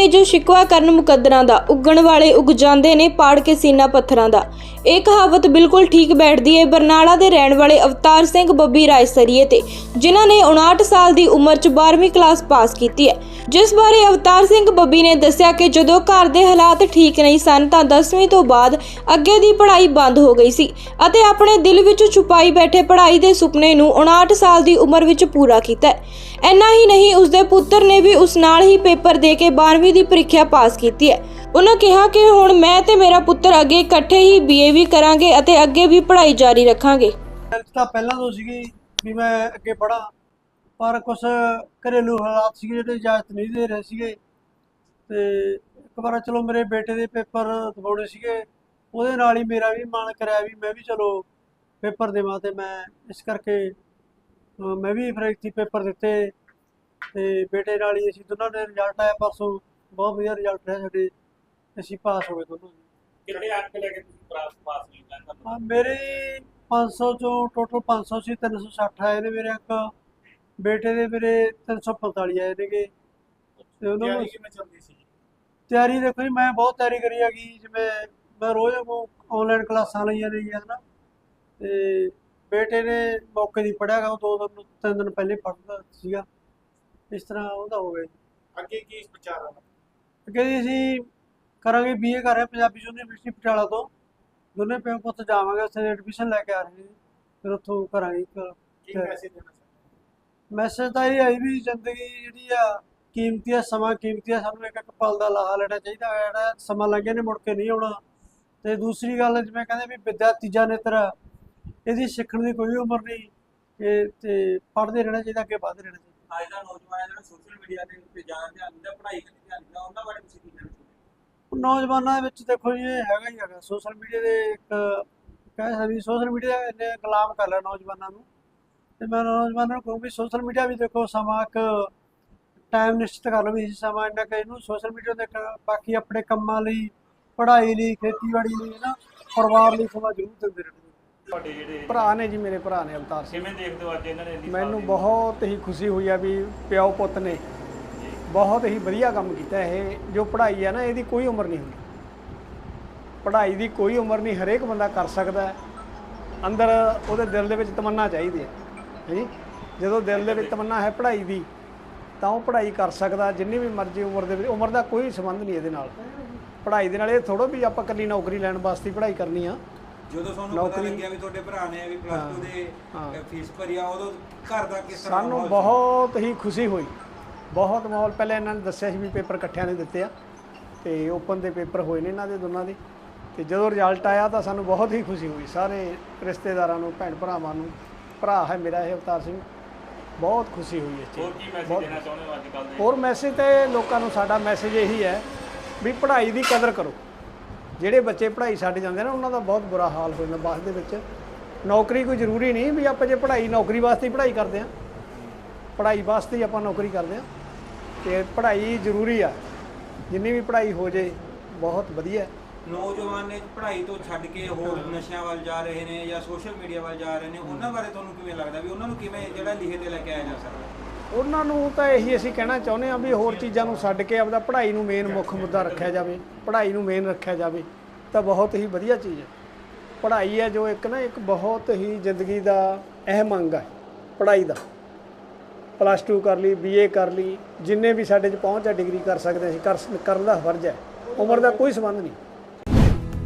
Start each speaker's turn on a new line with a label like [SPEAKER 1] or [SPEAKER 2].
[SPEAKER 1] ਨੇ ਜੋ ਸ਼ਿਕਵਾ ਕਰਨ ਮੁਕੱਦਰਾਂ ਦਾ, ਉੱਗਣ ਵਾਲੇ ਉੱਗ ਜਾਂਦੇ ਨੇ, ਪਾੜ ਕੇ ਸੀਨਾ ਪੱਥਰਾਂ ਦਾ। ਇਹ ਕਹਾਵਤ ਬਿਲਕੁਲ ਠੀਕ ਬੈਠਦੀ ਹੈ ਬਰਨਾਲਾ ਦੇ ਰਹਿਣ ਵਾਲੇ ਅਵਤਾਰ ਸਿੰਘ ਬੱਬੀ ਰਾਇਸਰੀਏ ਤੇ, ਜਿਨ੍ਹਾਂ ਨੇ 59 ਸਾਲ ਦੀ ਉਮਰ 'ਚ 12ਵੀਂ ਕਲਾਸ ਪਾਸ ਕੀਤੀ ਹੈ ਜਿਸ ਬਾਰੇ ਅਵਤਾਰ ਸਿੰਘ ਬੱਬੀ ਨੇ ਦੱਸਿਆ ਕਿ ਜਦੋਂ ਘਰ ਦੇ ਹਾਲਾਤ ਠੀਕ ਨਹੀਂ ਸਨ, ਤਾਂ 10ਵੀਂ ਤੋਂ ਬਾਅਦ ਅੱਗੇ ਦੀ ਪੜ੍ਹਾਈ ਬੰਦ ਹੋ ਗਈ ਸੀ ਅਤੇ ਆਪਣੇ ਦਿਲ ਵਿੱਚ ਛੁਪਾਈ ਬੈਠੇ ਪੜ੍ਹਾਈ ਦੇ ਸੁਪਨੇ ਨੂੰ 59 ਸਾਲ ਦੀ ਉਮਰ ਵਿੱਚ ਪੂਰਾ ਕੀਤਾ ਹੈ। ਇੰਨਾ ਹੀ ਨਹੀਂ, ਉਸਦੇ ਪੁੱਤਰ ਨੇ ਵੀ ਉਸ ਨਾਲ ਹੀ ਪੇਪਰ ਦੇ ਕੇ 12ਵੀਂ ਦੀ ਪ੍ਰੀਖਿਆ ਪਾਸ ਕੀਤੀ ਹੈ। ਉਹਨਾਂ ਕਿਹਾ ਕਿ ਹੁਣ ਮੈਂ ਤੇ ਮੇਰਾ ਪੁੱਤਰ ਅੱਗੇ ਇਕੱਠੇ ਹੀ ਬੀਏ ਵੀ ਕਰਾਂਗੇ ਅਤੇ ਅੱਗੇ ਵੀ ਪੜ੍ਹਾਈ ਜਾਰੀ ਰੱਖਾਂਗੇ।
[SPEAKER 2] ਹੈਲਥ ਤਾਂ ਪਹਿਲਾਂ ਤੋਂ ਸੀਗੀ ਵੀ ਮੈਂ ਅੱਗੇ ਪੜਾਂ ਪਰ ਕੁਝ ਘਰੇਲੂ ਹਾਲਾਤ ਸੀਗੇ ਜਿਹੜੇ ਇਜਾਜ਼ਤ ਨਹੀਂ ਦੇ ਰਹੇ ਸੀਗੇ। ਤੇ ਇੱਕ ਵਾਰ ਚਲੋ ਮੇਰੇ ਬੇਟੇ ਦੇ ਪੇਪਰ ਦਵਾਉਣੇ ਸੀਗੇ, ਉਹਦੇ ਨਾਲ ਹੀ ਮੇਰਾ ਵੀ ਮਨ ਕਰਿਆ ਵੀ ਮੈਂ ਵੀ ਚਲੋ ਪੇਪਰ ਦੇਵਾਂ ਤੇ ਮੈਂ ਇਸ ਕਰਕੇ ਮੈਂ ਵੀ ਫਿਰ ਪੇਪਰ ਦਿੱਤੇ। ਤੇ ਬੇਟੇ ਨਾਲ ਹੀ ਅਸੀਂ ਦੋਨਾਂ ਦੇ ਰਿਜ਼ਲਟ ਆਇਆ ਪਰਸੋਂ। ਬਹੁਤ ਵਧੀਆ ਰਿਜ਼ਲਟ ਰਿਹਾ ਸਾਡੇ ਅਸੀਂ ਪਾਸ ਹੋ ਗਏ ਦੋਨੋਂ
[SPEAKER 3] ਕਿੰਨੇ ਅੰਕ ਲੈ ਕੇ ਤੁਸੀਂ ਪਾਸ ਪਾਸ ਨਹੀਂ ਕਰਨਾ
[SPEAKER 2] ਹਾਂ ਮੇਰੇ 500 ਚੋਂ ਟੋਟਲ 500 ਸੀ 360 ਆਏ ਨੇ ਮੇਰੇ ਅੰਕ ਬੇਟੇ ਦੇ ਮੇਰੇ 345 ਆਏ ਨੇਗੇ। ਤੇ ਉਹਨਾਂ ਨੂੰ
[SPEAKER 3] ਤਿਆਰੀ ਕਿਵੇਂ ਚੱਲਦੀ ਸੀ
[SPEAKER 2] ਤਿਆਰੀ ਦੇਖੋ ਜੀ ਮੈਂ ਬਹੁਤ ਤਿਆਰੀ ਕਰੀ ਹੈਗੀ ਜਿਵੇਂ ਮੈਂ ਰੋਜ਼ ਆਨਲਾਈਨ ਕਲਾਸਾਂ ਲਈਆਂ ਨੇ ਜੀ ਹਨਾ। ਤੇ ਬੇਟੇ ਨੇ ਮੌਕੇ ਦੀ ਪੜਿਆਗਾ ਉਹ ਦੋ ਦਿਨ ਤਿੰਨ ਦਿਨ ਪਹਿਲੇ ਪੜ੍ਹਦਾ ਸੀਗਾ। ਇਸ ਤਰ੍ਹਾਂ ਉਹਦਾ ਹੋ ਗਿਆ ਜੀ।
[SPEAKER 3] ਅੱਗੇ ਕੀ ਵਿਚਾਰ ਆ?
[SPEAKER 2] ਜੀ ਅਸੀਂ ਕਰਾਂਗੇ ਬੀਏ ਕਰ ਰਹੇ ਪੰਜਾਬੀ ਯੂਨੀਵਰਸਿਟੀ ਪਟਿਆਲਾ ਤੋਂ। ਦੋਨੇ ਪਿਓ ਪੁੱਤ ਜਾਵਾਂਗੇ ਉੱਥੇ ਐਡਮਿਸ਼ਨ ਲੈ ਕੇ ਆ ਰਹੇ ਨੇ। ਫਿਰ ਉੱਥੋਂ ਕਰਾਂਗੇ ਇੱਕ
[SPEAKER 3] ਕੀ ਮੈਸੇਜ ਦੇਣਾ ਚਾਹੁੰਦੇ
[SPEAKER 2] ਮੈਸੇਜ ਤਾਂ ਇਹ ਆਈ ਵੀ ਜ਼ਿੰਦਗੀ ਜਿਹੜੀ ਆ ਕੀਮਤੀ ਆ ਸਮਾਂ ਕੀਮਤੀ ਆ ਸਾਨੂੰ ਇੱਕ ਇੱਕ ਪਲ ਦਾ ਲਾਹਾ ਲੈਣਾ ਚਾਹੀਦਾ ਹੈ। ਜਿਹੜਾ ਸਮਾਂ ਲੰਘੇ ਨੇ ਮੁੜ ਕੇ ਨਹੀਂ ਆਉਣਾ। ਤੇ ਦੂਸਰੀ ਗੱਲ ਜਿਵੇਂ ਕਹਿੰਦੇ ਵੀ ਵਿਦਿਆ ਤੀਜਾ ਨੇਤਰ ਇਹਦੀ ਸਿੱਖਣ ਦੀ ਕੋਈ ਉਮਰ ਨਹੀਂ। ਤੇ ਪੜ੍ਹਦੇ ਰਹਿਣਾ ਚਾਹੀਦਾ ਅੱਗੇ ਵੱਧਦੇ ਰਹਿਣਾ ਚਾਹੀਦਾ।
[SPEAKER 3] ਅੱਜ ਦਾ ਨੌਜਵਾਨ ਜਿਹੜਾ ਸੋਸ਼ਲ ਮੀਡੀਆ ਤੇ ਉੱਤੇ ਜ਼ਿਆਦਾ ਧਿਆਨ ਦਿੰਦਾ ਪੜ੍ਹਾਈ ਤੇ ਧਿਆਨ ਦਿੰਦਾ ਉਹਨਾਂ ਬਾਰੇ ਤੁਸੀਂ ਕੀ ਕਹਿਣਾ ਚਾਹੁੰਦੇ
[SPEAKER 2] ਨੌਜਵਾਨਾਂ ਵਿੱਚ ਦੇਖੋ ਜੀ, ਇਹ ਹੈਗਾ ਹੀ ਹੈਗਾ। ਸੋਸ਼ਲ ਮੀਡੀਆ ਦੇ ਇੱਕ ਕਹਿ ਸਕਦੇ ਸੋਸ਼ਲ ਮੀਡੀਆ ਨੇ ਗੁਲਾਮ ਕਰ ਲਿਆ ਨੌਜਵਾਨਾਂ ਨੂੰ। ਤੇ ਮੈਂ ਨੌਜਵਾਨਾਂ ਨੂੰ ਕਹੂੰਗੀ ਸੋਸ਼ਲ ਮੀਡੀਆ ਵੀ ਦੇਖੋ ਸਮਾਂ ਇੱਕ ਟਾਈਮ ਨਿਸ਼ਚਿਤ ਕਰ ਲਓ ਵੀ ਇਸ ਸਮਾਂ ਇੰਨਾ ਕਿ ਇਹਨੂੰ ਸੋਸ਼ਲ ਮੀਡੀਆ ਦੇ ਬਾਕੀ ਆਪਣੇ ਕੰਮਾਂ ਲਈ, ਪੜ੍ਹਾਈ ਲਈ, ਖੇਤੀਬਾੜੀ ਲਈ ਨਾ ਪਰਿਵਾਰ ਲਈ ਸਮਾਂ ਜ਼ਰੂਰ ਦਿੰਦੇ ਰਹਿਣਾ
[SPEAKER 3] ਤੁਹਾਡੇ ਜਿਹੜੇ
[SPEAKER 4] ਭਰਾ ਨੇ ਜੀ ਮੇਰੇ ਭਰਾ ਨੇ ਅਵਤਾਰ ਸਿੰਘ।
[SPEAKER 3] ਕਿਵੇਂ ਦੇਖਦੇ ਹੋ ਅੱਜ ਇਹਨਾਂ ਨੇ ਇੰਨੀ
[SPEAKER 4] ਮੈਨੂੰ ਬਹੁਤ ਹੀ ਖੁਸ਼ੀ ਹੋਈ ਆ ਵੀ ਪਿਓ ਪੁੱਤ ਨੇ ਬਹੁਤ ਹੀ ਵਧੀਆ ਕੰਮ ਕੀਤਾ ਇਹ ਜੋ ਪੜ੍ਹਾਈ ਆ ਨਾ ਇਹਦੀ ਕੋਈ ਉਮਰ ਨਹੀਂ ਹੁੰਦੀ। ਪੜ੍ਹਾਈ ਦੀ ਕੋਈ ਉਮਰ ਨਹੀਂ ਹਰੇਕ ਬੰਦਾ ਕਰ ਸਕਦਾ ਹੈ। ਅੰਦਰ ਉਹਦੇ ਦਿਲ ਦੇ ਵਿੱਚ ਤਮੰਨਾ ਚਾਹੀਦੀ ਹੈ ਹੈ? ਜੀ ਜਦੋਂ ਦਿਲ ਦੇ ਵਿੱਚ ਤਮੰਨਾ ਹੈ ਪੜ੍ਹਾਈ ਦੀ ਤਾਂ ਉਹ ਪੜ੍ਹਾਈ ਕਰ ਸਕਦਾ ਜਿੰਨੀ ਵੀ ਮਰਜ਼ੀ ਉਮਰ ਦੇ ਵਿੱਚ ਉਮਰ ਦਾ ਕੋਈ ਸੰਬੰਧ ਨਹੀਂ ਇਹਦੇ ਨਾਲ। ਪੜ੍ਹਾਈ ਦੇ ਨਾਲ ਇਹ ਥੋੜੋ ਵੀ ਆਪਾਂ ਇਕੱਲੀ ਨੌਕਰੀ ਲੈਣ ਵਾਸਤੇ ਪੜ੍ਹਾਈ ਕਰਨੀ ਆ।
[SPEAKER 5] ਜਦੋਂ ਤੁਹਾਨੂੰ ਪਤਾ
[SPEAKER 4] ਨੌਕਰੀ-
[SPEAKER 5] ਲੱਗਿਆ ਵੀ ਤੁਹਾਡੇ ਭਰਾ ਨੇ ਵੀ ਪਲੱਸ 2 ਦੇ
[SPEAKER 4] ਹਾਂ।
[SPEAKER 5] ਅ, ਫੀਸ ਭਰੀ ਆ ਉਦੋਂ ਘਰ ਦਾ ਕਿਸ ਤਰ੍ਹਾਂ
[SPEAKER 4] ਸਾਨੂੰ? ਬਹੁਤ ਹੀ ਖੁਸ਼ੀ ਹੋਈ। ਬਹੁਤ ਮਾਹੌਲ ਪਹਿਲਾਂ ਇਹਨਾਂ ਨੇ ਦੱਸਿਆ ਸੀ ਵੀ ਪੇਪਰ ਇਕੱਠਿਆਂ ਨੇ ਦਿੱਤੇ ਆ ਤੇ ਓਪਨ ਦੇ ਪੇਪਰ ਹੋਏ ਨੇ ਇਹਨਾਂ ਦੇ ਦੋਨਾਂ ਦੇ। ਤੇ ਜਦੋਂ ਰਿਜ਼ਲਟ ਆਇਆ ਤਾਂ ਸਾਨੂੰ ਬਹੁਤ ਹੀ ਖੁਸ਼ੀ ਹੋਈ। ਸਾਰੇ ਰਿਸ਼ਤੇਦਾਰਾਂ ਨੂੰ ਭੈਣ ਭਰਾਵਾਂ ਨੂੰ ਭਰਾ ਹੈ ਮੇਰਾ ਇਹ ਅਵਤਾਰ ਸਿੰਘ ਬਹੁਤ ਖੁਸ਼ੀ ਹੋਈ ਇਸ ਚੀਜ਼
[SPEAKER 3] ਹੋਰ ਕੀ ਮੈਸੇਜ
[SPEAKER 4] ਬਹੁਤ-
[SPEAKER 3] ਦੇਣਾ ਚਾਹੁੰਦੇ ਹੋ ਅੱਜ ਕੱਲ ਦੇ?
[SPEAKER 4] ਹੋਰ ਮੈਸੇਜ ਤੇ ਲੋਕਾਂ ਨੂੰ ਸਾਡਾ ਮੈਸੇਜ ਇਹੀ ਹੈ ਵੀ ਪੜ੍ਹਾਈ ਦੀ ਕਦਰ ਕਰੋ। ਜਿਹੜੇ ਬੱਚੇ ਪੜ੍ਹਾਈ ਛੱਡ ਜਾਂਦੇ ਨੇ, ਉਹਨਾਂ ਦਾ ਬਹੁਤ ਬੁਰਾ ਹਾਲ ਹੋ ਜਾਂਦਾ ਬਾਅਦ ਦੇ ਵਿੱਚ। ਨੌਕਰੀ ਕੋਈ ਜ਼ਰੂਰੀ ਨਹੀਂ ਵੀ ਆਪਾਂ ਜੇ ਪੜ੍ਹਾਈ, ਨੌਕਰੀ ਵਾਸਤੇ ਹੀ ਪੜ੍ਹਾਈ ਕਰਦੇ ਆ ਪੜ੍ਹਾਈ ਵਾਸਤੇ ਹੀ ਆਪਾਂ ਨੌਕਰੀ ਕਰਦੇ ਆ ਤੇ ਪੜ੍ਹਾਈ ਜ਼ਰੂਰੀ ਆ। ਜਿੰਨੀ ਵੀ ਪੜ੍ਹਾਈ ਹੋ ਜੇ, ਬਹੁਤ ਵਧੀਆ।
[SPEAKER 5] ਨੌਜਵਾਨ ਨੇ ਪੜ੍ਹਾਈ ਤੋਂ ਛੱਡ ਕੇ ਹੋਰ ਨਸ਼ਿਆਂ ਵੱਲ ਜਾ ਰਹੇ ਨੇ ਜਾਂ ਸੋਸ਼ਲ ਮੀਡੀਆ ਵੱਲ ਜਾ ਰਹੇ ਨੇ, ਉਹਨਾਂ ਬਾਰੇ ਤੁਹਾਨੂੰ ਕਿਵੇਂ ਲੱਗਦਾ ਵੀ ਉਹਨਾਂ ਨੂੰ ਕਿਵੇਂ ਜਿਹੜਾ ਲਿਖੇ ਤੇ ਲੈ ਕੇ ਆਇਆ ਜਾ ਸਕਦਾ?
[SPEAKER 4] ਉਹਨਾਂ ਨੂੰ ਤਾਂ ਇਹੀ ਅਸੀਂ ਕਹਿਣਾ ਚਾਹੁੰਦੇ ਹਾਂ ਵੀ ਹੋਰ ਚੀਜ਼ਾਂ ਨੂੰ ਛੱਡ ਕੇ ਆਪਦਾ ਪੜ੍ਹਾਈ ਨੂੰ ਮੇਨ ਮੁੱਖ ਮੁੱਦਾ ਰੱਖਿਆ ਜਾਵੇ, ਪੜ੍ਹਾਈ ਨੂੰ ਮੇਨ ਰੱਖਿਆ ਜਾਵੇ, ਤਾਂ ਬਹੁਤ ਹੀ ਵਧੀਆ ਚੀਜ਼ ਹੈ। ਪੜ੍ਹਾਈ ਹੈ ਜੋ ਇੱਕ ਨਾ ਇੱਕ ਬਹੁਤ ਹੀ ਜ਼ਿੰਦਗੀ ਦਾ ਅਹਿਮ ਅੰਗ ਹੈ, ਪੜ੍ਹਾਈ ਦਾ। ਪਲੱਸ 2 ਕਰ ਲਈ ਬੀਏ ਕਰ ਲਈ, ਜਿੰਨੇ ਵੀ ਸਾਡੇ 'ਚ ਪਹੁੰਚ ਹੈ ਡਿਗਰੀ ਕਰ ਸਕਦੇ ਅਸੀਂ, ਕਰ, ਕਰਨ ਦਾ ਫਰਜ਼ ਹੈ। ਉਮਰ ਦਾ ਕੋਈ ਸੰਬੰਧ ਨਹੀਂ।